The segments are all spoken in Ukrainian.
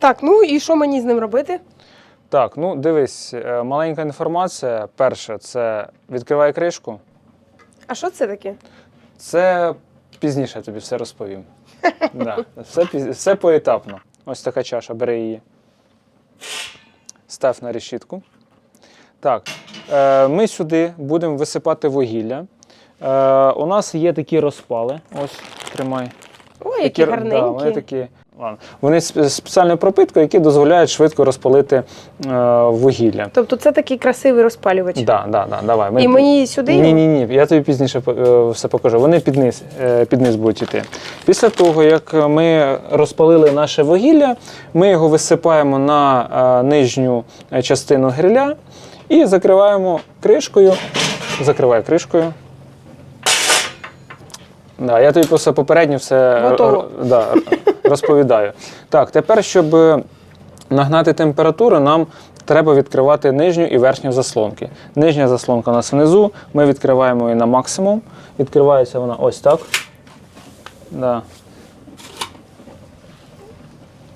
Так, ну і що мені з ним робити? Так, ну дивись, е, маленька інформація. Перше, це відкривай кришку. А що це таке? Це пізніше я тобі все розповім. Да, все, піз- все поетапно. Ось така чаша, бери її. Став на решітку. Так, е, ми сюди будемо висипати вугілля. Е, у нас є такі розпали. Ось, тримай. Ой, які гарненькі. Да, вони такі. Ладно. Вони з спеціальною пропиткою, які дозволяють швидко розпалити е, вугілля. Тобто це такий красивий розпалювач. Да, да, да, давай. Ми- І мені сюди? Ні, ні, ні. Я тобі пізніше е, все покажу. Вони під низ, е, під низ будуть йти. Після того, як ми розпалили наше вугілля, ми його висипаємо на е, нижню частину гриля і закриваємо кришкою. Закриваю кришкою. Да, я тобі просто попередньо все Готово. р- да, розповідаю. Так, тепер, щоб нагнати температуру, нам треба відкривати нижню і верхню заслонки. Нижня заслонка у нас внизу, ми відкриваємо її на максимум. Відкривається вона ось так. Да.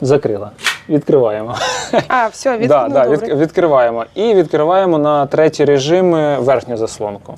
Закрила. Відкриваємо. А, все, від... Да, ну, да, добре. від, відкриваємо. І відкриваємо на третій режим е, верхню заслонку.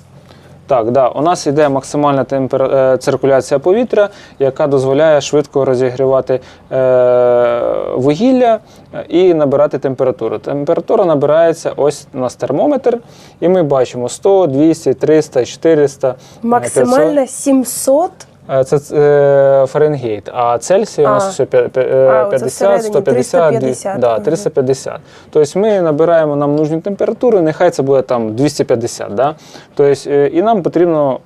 Так, да, у нас йде максимальна темпер... е, циркуляція повітря, яка дозволяє швидко розігрівати е... вугілля е, і набирати температуру. Температура набирається ось у нас термометр, і ми бачимо 100, 200, 300, 400. Максимальна 500. 700. Е, Це е, Фаренгейт, а Цельсій у нас все п'я- п'я- е, А, оце 50, всередині 150, 350. Да, Мгм. 350. Тобто ми набираємо нам нужну температуру, нехай це буде там 250. Да? Тобто, е, і нам потрібно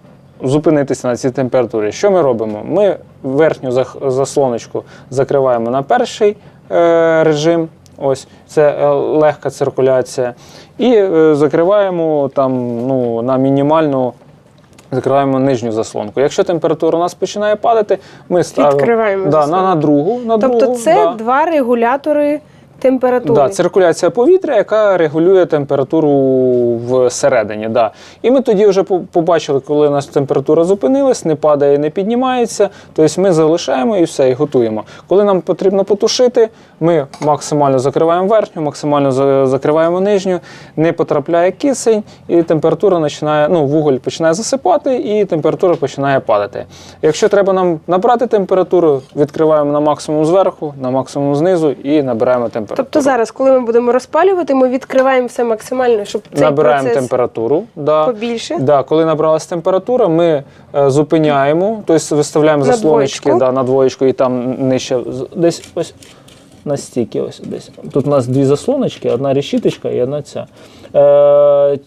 зупинитися на цій температурі. Що ми робимо? Ми верхню заслоночку закриваємо на перший е, режим. Ось це легка циркуляція. І е, закриваємо там ну, на мінімальну Закриваємо нижню заслонку. Якщо температура у нас починає падати, ми ставимо Відкриваємо да, на, заслонку. на другу. На Тобто другу, це да. два регулятори температури. Да, циркуляція повітря, яка регулює температуру всередині. Да. І ми тоді вже побачили, коли у нас температура зупинилась, не падає, не піднімається. Тобто ми залишаємо і все, і готуємо. Коли нам потрібно потушити, ми максимально закриваємо верхню, максимально закриваємо нижню, не потрапляє кисень, і температура починає, ну, вуголь починає засипати, і температура починає падати. Якщо треба нам набрати температуру, відкриваємо на максимум зверху, на максимум знизу і набираємо температуру. Тобто зараз, коли ми будемо розпалювати, ми відкриваємо все максимально, щоб цей Набираємо процес температуру. Да. побільше. Да, коли набралась температура, ми е, зупиняємо, тобто виставляємо На заслоночки двоєчку. да, на двоєчку і там нижче десь ось на стіки. Ось десь. Тут у нас дві заслоночки, одна решіточка і одна ця. Е,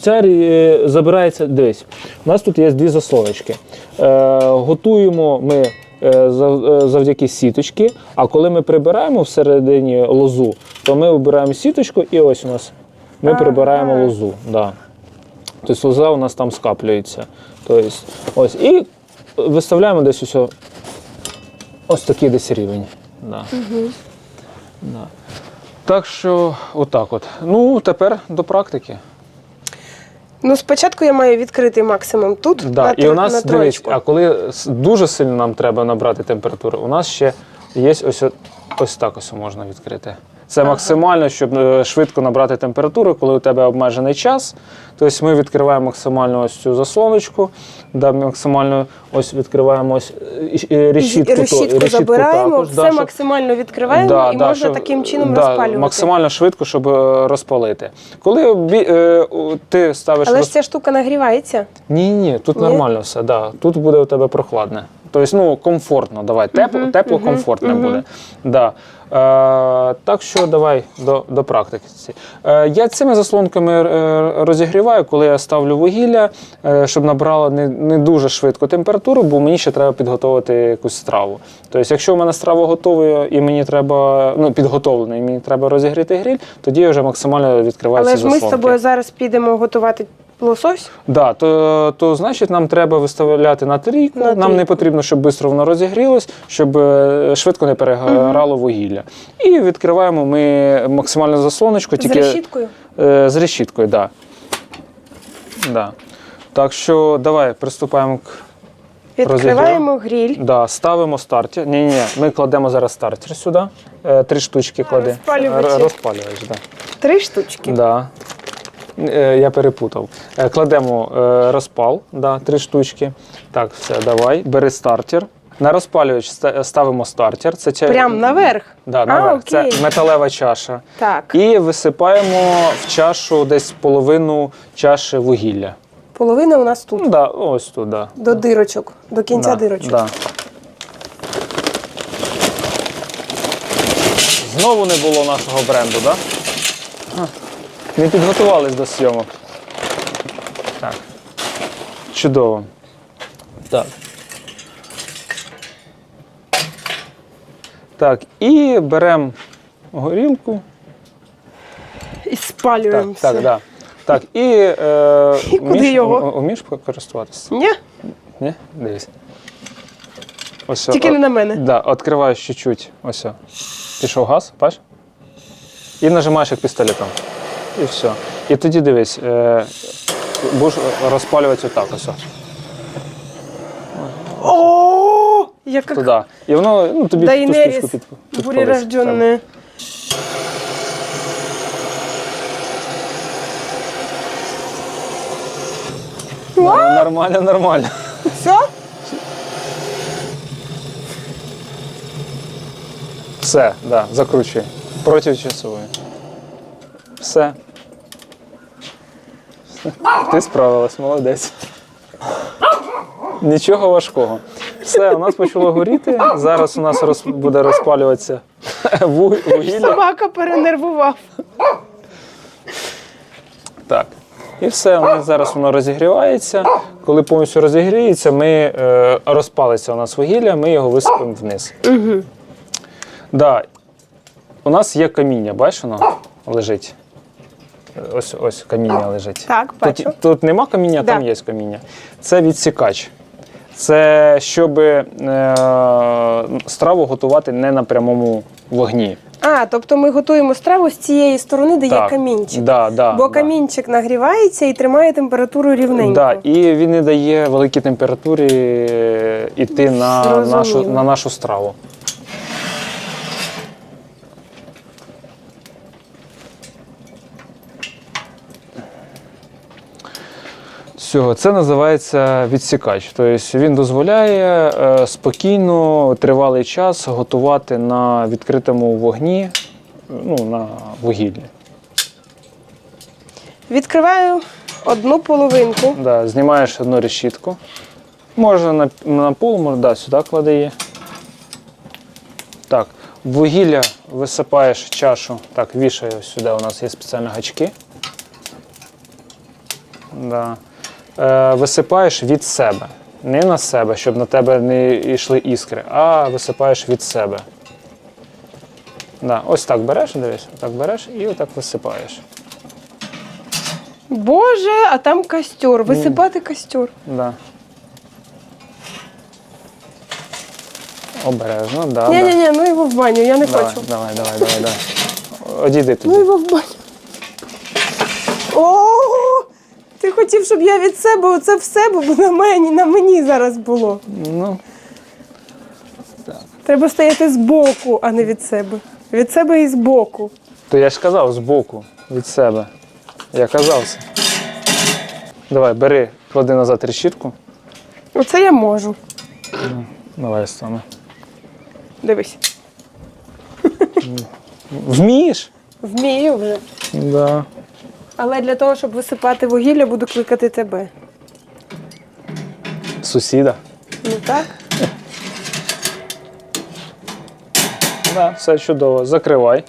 Ця рі- забирається, дивись, у нас тут є дві заслоночки. Е, готуємо ми е, е, завдяки сіточки, а коли ми прибираємо всередині лозу, то ми обираємо сіточку і ось у нас ми прибираємо лозу. Да. Тобто лоза у нас там скаплюється. Тобто, ось. І виставляємо десь ось, ось такий десь рівень. Да. Да. Так що, отак от. Ну, тепер до практики. Ну, спочатку я маю відкрити максимум тут, Да. на, І у нас на дивись, троєчку. а коли с- дуже сильно нам треба набрати температуру, у нас ще є ось, о- ось так ось можна відкрити. Це максимально, щоб е, швидко набрати температуру, коли у тебе обмежений час. Тобто ми відкриваємо максимально ось цю заслоночку, да, максимально ось відкриваємо ось е, е, решітку. то- Решітку забираємо, також, все да, щоб- максимально відкриваємо Да, і да, можна щоб- таким чином да, розпалювати. Максимально швидко, щоб розпалити. Коли е, ти ставиш Але роз- ж ця штука нагрівається. ні, ні, тут Ні? нормально все. Да. Тут буде у тебе прохладне. Тобто, ну, комфортно, давай. Тепло, тепло комфортне буде. Да. Е, так що давай до, до практики. Е, я цими заслонками е, розігріваю, коли я ставлю вугілля, е, щоб набрало не, не дуже швидко температуру, бо мені ще треба підготувати якусь страву. Тобто, якщо в мене страва готова і мені треба, ну, підготовлена, і мені треба розігріти гриль, тоді я вже максимально відкриваю Але ці ж ми з тобою зараз підемо готувати лосось. Да, то, то значить нам треба виставляти на трійку. На Нам трійку. не потрібно, щоб швидко воно розігрілось, щоб е, швидко не перегорало вугілля. І відкриваємо ми максимальну заслоночку, З решіткою. е, з решіткою. Да. Да. Так що давай приступаємо к Відкриваємо гріль. да, ставимо стартер. Ні, ні, ми кладемо зараз стартер сюди. е, три штучки клади. розпалювачі. Р- Розпалювач, так. Три штучки. Да. Е, Я перепутав. Е, Кладемо е, розпал, да, три штучки. Так, все, давай. Бери стартер. На розпалювач ставимо стартер. Це ча- Прям наверх. да, наверх. А, окей. Це металева чаша. Так. І висипаємо в чашу десь половину чаші вугілля. Половина у нас тут. Ну, да, ось тут, да. До дирочок, до кінця да, дирочок. Да. Знову не було нашого бренду, так? Да? Не підготувались до зйомок. Так. Чудово. Так. Так, і беремо горілку. І спалюємо Так, все. так, да. Так, і, е, І куди вмієш- його? у- користуватися? Ні? Ні? Дивись. Ось, Тільки о- не на мене. Да, відкриваєш чуть-чуть. Ось. о. Пішов газ, бачиш? І нажимаєш як пістолетом. І все. І тоді дивись, е, будеш розпалювати отак ось. о, О, яка Туди. І воно ну, тобі ту штучку під, підпалить. бурерожденная. Ну, Нормально, нормально. Все? Все, да, закручуй. Проти часової. Все. Ти справилась, молодець. Нічого важкого. Все, у нас почало горіти. Зараз у нас роз... буде розпалюватися вуг- вугілля. Собака перенервував. Так. І все, у нас зараз воно розігрівається. Коли повністю розігріється, ми е, розпалиться у нас вугілля, ми його висипемо вниз. Угу. Да. У нас є каміння, бачиш, воно лежить. Е, Ось ось каміння лежить. Так, бачу. Тут, тут нема каміння, Да. там є каміння. Це відсікач. Це щоб е, страву готувати не на прямому вогні. А, тобто ми готуємо страву з цієї сторони, де є Так. камінчик. Да, да, Бо да. камінчик нагрівається і тримає температуру рівненько. Да, і він не дає великій температурі е, йти на Зрозуміло. нашу, на нашу страву. Все, це називається відсікач. Тобто він дозволяє е, спокійно тривалий час готувати на відкритому вогні, ну, на вугіллі. Відкриваю одну половинку. Да, знімаєш одну решітку. Можна на, на пол, можна да, сюди клади її. Так, вугілля висипаєш чашу. Так, вішаю сюди. У нас є спеціальні гачки. Да. Е, висипаєш від себе. Не на себе, щоб на тебе не йшли іскри, а висипаєш від себе. Да, ось так береш, дивись, так береш і отак висипаєш. Боже, а там костер. Висипати костер. Да. Обережно, да. Ні, ні, ні, ну його в баню, я не Давай, хочу. давай, давай, давай, давай. Одійди туди. Ну його в баню. О, ти хотів, щоб я від себе оце в себе, бо на мені, на мені зараз було. Ну, Треба стояти збоку, а не від себе. Від себе і збоку. то я ж казав збоку від себе. Я казав це. Давай, бери, клади назад решітку. Оце я можу. Давай стане. Дивись. Вмієш? Вмію вже. Да. Але для того, щоб висипати вугілля, буду кликати тебе. Сусіда. Ну так? Да, все чудово. Закривай.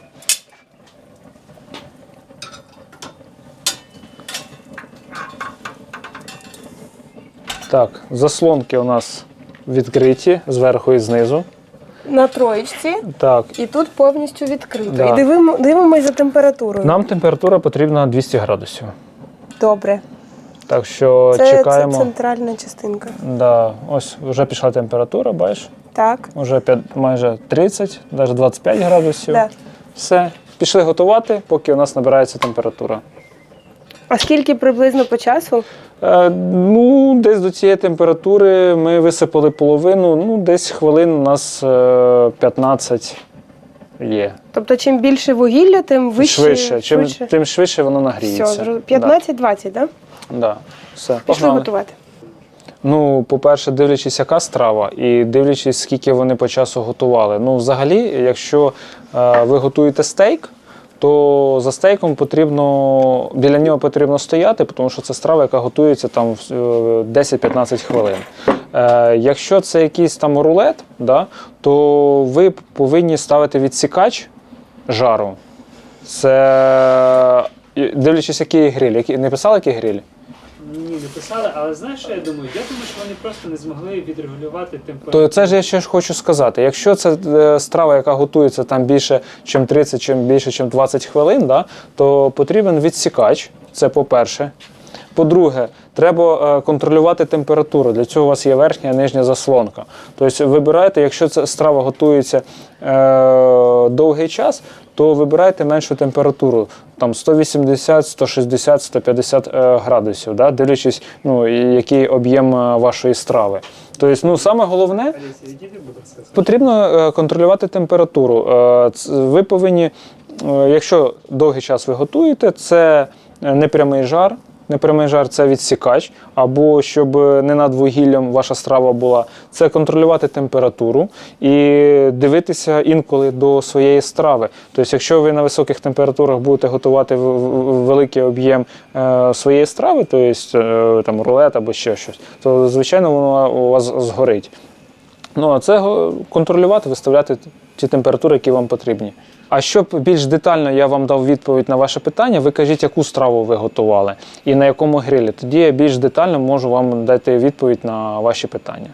Так, заслонки у нас відкриті зверху і знизу. На троєчці. Так, І тут повністю відкрито. Да. І дивимо, дивимось за температурою. нам температура потрібна 200 градусів. Добре. Так що Це, чекаємо. це центральна частинка. Да, ось вже пішла температура, бачиш? Так. Вже п'ят- майже 30, навіть 25 градусів. Да. Все, пішли готувати, поки у нас набирається температура. А скільки приблизно по часу? Е, ну, десь до цієї температури ми висипали половину, ну, десь хвилин у нас е, 15. є. Тобто, чим більше вугілля, тим вище. швидше, чим, швидше. тим швидше воно нагріється. зро- 15-20, так? Да. Да. Все, Пішли погнали. готувати. Ну, по-перше, дивлячись, яка страва, і дивлячись, скільки вони по часу готували. Ну, взагалі, якщо е, ви готуєте стейк, то за стейком потрібно біля нього потрібно стояти, тому що це страва, яка готується там в, е, 10-15 хвилин. Е, якщо це якийсь там рулет, да, то ви повинні ставити відсікач жару. Це дивлячись, який гриль. Не писали, який гриль? Ні, написали, але знаєш, що я думаю? Я думаю, що вони просто не змогли відрегулювати температуру. То це ж я ще ж хочу сказати. Якщо це е, страва, яка готується там більше, ніж 30, чим більше, ніж 20 хвилин, да, то потрібен відсікач. Це по-перше. По-друге, треба е, контролювати температуру. Для цього у вас є верхня і нижня заслонка. Тобто вибирайте, якщо ця страва готується е, довгий час, то вибирайте меншу температуру, там 180, 160, 150 е, градусів, да, дивлячись, ну, який об'єм е, вашої страви. Тобто, ну, саме головне. Потрібно контролювати температуру. Ви повинні, якщо довгий час ви готуєте, це непрямий жар. Непрямий жар це відсікач, або щоб не над вугіллям ваша страва була, це контролювати температуру і дивитися інколи до своєї страви. Тобто, якщо ви на високих температурах будете готувати великий об'єм е, своєї страви, тобто е, там рулет або ще щось, то звичайно воно у вас згорить. Ну, а це контролювати, виставляти ті температури, які вам потрібні. А щоб більш детально я вам дав відповідь на ваше питання, ви кажіть, яку страву ви готували і на якому грилі. Тоді я більш детально можу вам дати відповідь на ваші питання.